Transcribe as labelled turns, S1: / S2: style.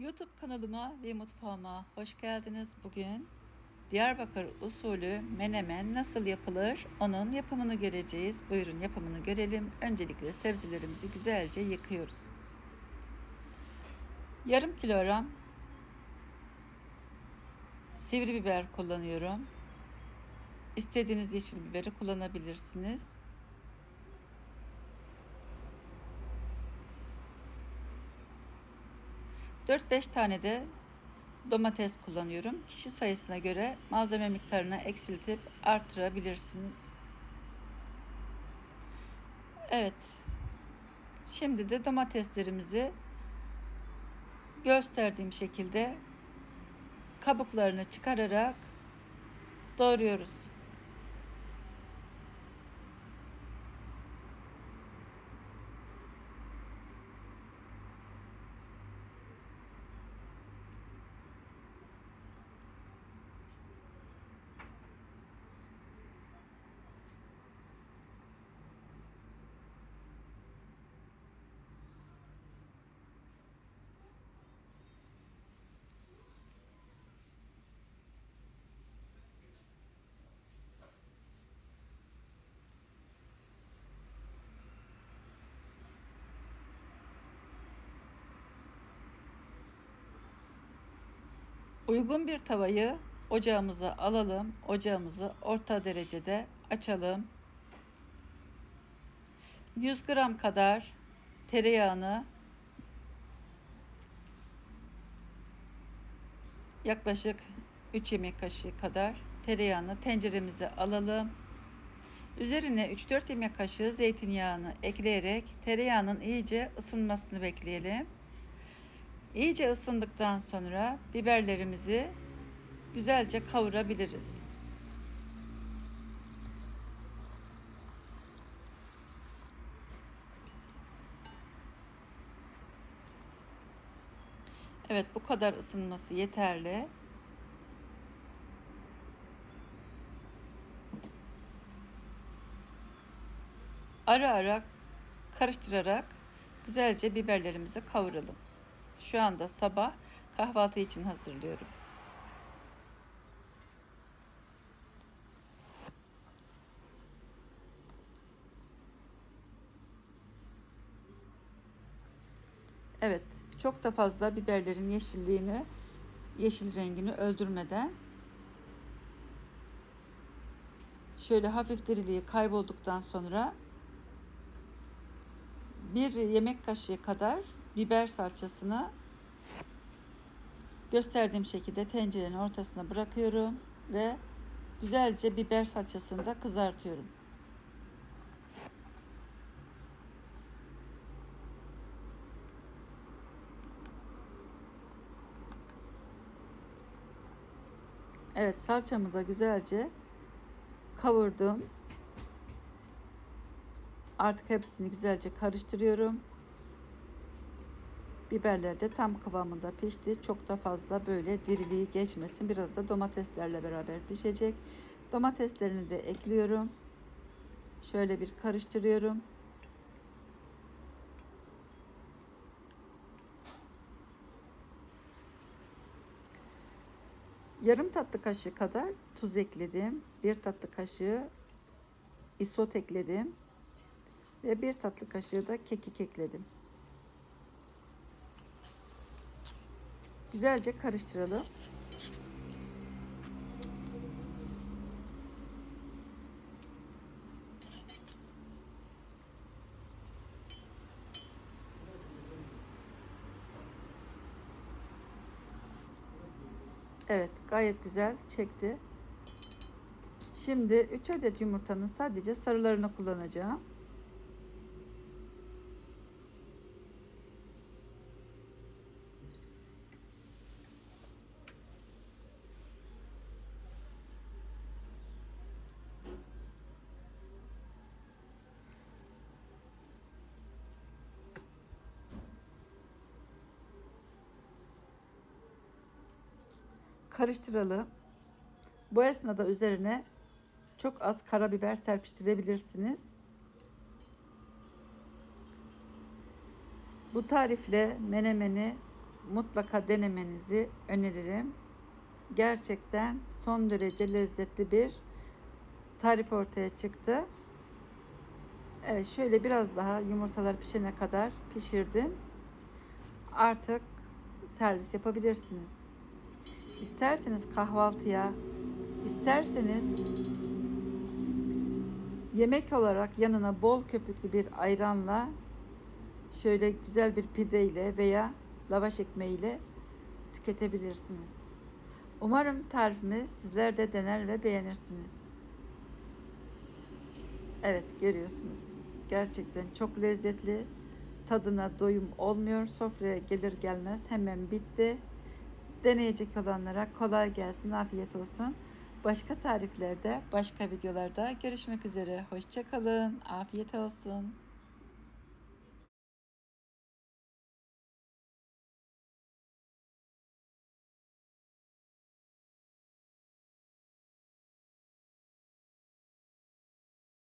S1: YouTube kanalıma ve mutfağıma hoş geldiniz. Bugün Diyarbakır usulü menemen nasıl yapılır onun yapımını göreceğiz. Buyurun yapımını görelim. Öncelikle sebzelerimizi güzelce yıkıyoruz. Yarım kilogram sivri biber kullanıyorum. İstediğiniz yeşil biberi kullanabilirsiniz. 4-5 tane de domates kullanıyorum. Kişi sayısına göre malzeme miktarını eksiltip artırabilirsiniz. Evet. Şimdi de domateslerimizi gösterdiğim şekilde kabuklarını çıkararak doğruyoruz. Uygun bir tavayı ocağımıza alalım. Ocağımızı orta derecede açalım. 100 gram kadar tereyağını yaklaşık 3 yemek kaşığı kadar tereyağını tenceremize alalım. Üzerine 3-4 yemek kaşığı zeytinyağını ekleyerek tereyağının iyice ısınmasını bekleyelim. İyice ısındıktan sonra biberlerimizi güzelce kavurabiliriz. Evet bu kadar ısınması yeterli. Ara ara karıştırarak güzelce biberlerimizi kavuralım. Şu anda sabah kahvaltı için hazırlıyorum. Evet, çok da fazla biberlerin yeşilliğini, yeşil rengini öldürmeden şöyle hafif diriliği kaybolduktan sonra bir yemek kaşığı kadar biber salçasını gösterdiğim şekilde tencerenin ortasına bırakıyorum ve güzelce biber salçasını da kızartıyorum. Evet salçamı da güzelce kavurdum. Artık hepsini güzelce karıştırıyorum. Biberler de tam kıvamında pişti. Çok da fazla böyle diriliği geçmesin. Biraz da domateslerle beraber pişecek. Domateslerini de ekliyorum. Şöyle bir karıştırıyorum. Yarım tatlı kaşığı kadar tuz ekledim. Bir tatlı kaşığı isot ekledim. Ve bir tatlı kaşığı da kekik ekledim. Güzelce karıştıralım. Evet, gayet güzel çekti. Şimdi 3 adet yumurtanın sadece sarılarını kullanacağım. Karıştıralım. Bu esnada üzerine çok az karabiber serpiştirebilirsiniz. Bu tarifle menemeni mutlaka denemenizi öneririm. Gerçekten son derece lezzetli bir tarif ortaya çıktı. Evet şöyle biraz daha yumurtalar pişene kadar pişirdim. Artık servis yapabilirsiniz. İsterseniz kahvaltıya, isterseniz yemek olarak yanına bol köpüklü bir ayranla şöyle güzel bir pideyle veya lavaş ekmeğiyle tüketebilirsiniz. Umarım tarifimi sizler de dener ve beğenirsiniz. Evet görüyorsunuz. Gerçekten çok lezzetli. Tadına doyum olmuyor. Sofraya gelir gelmez hemen bitti. Deneyecek olanlara kolay gelsin, afiyet olsun. Başka tariflerde, başka videolarda görüşmek üzere. Hoşçakalın, afiyet olsun.